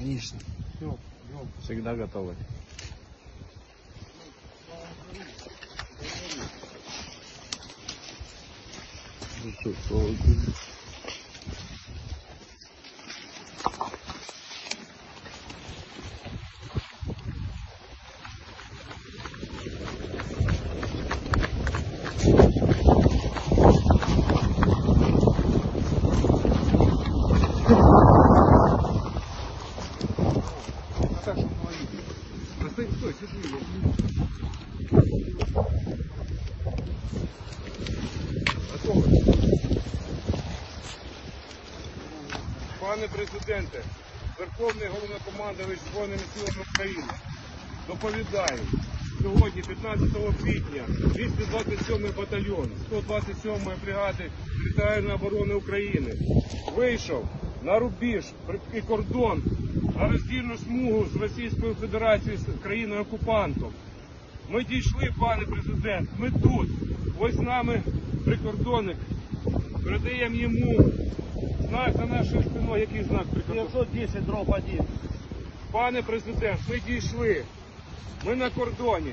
Конечно. Всегда готовы. Ну что, слава Богу. Пане президенте, Верховний головнокомандувач Збройними силами України, доповідаю, сьогодні, 15 квітня, 227 батальйон 127-ї бригади територіальної оборони України вийшов на рубіж і кордон на роздільну смугу з Російською Федерацією з країною окупантом. Ми дійшли, пане президент, ми тут. Ось з нами прикордонник. Передаємо йому знак за нашою спиною, який знак прикордонника? 910 дроб 1. Пане президент, ми дійшли. Ми на кордоні.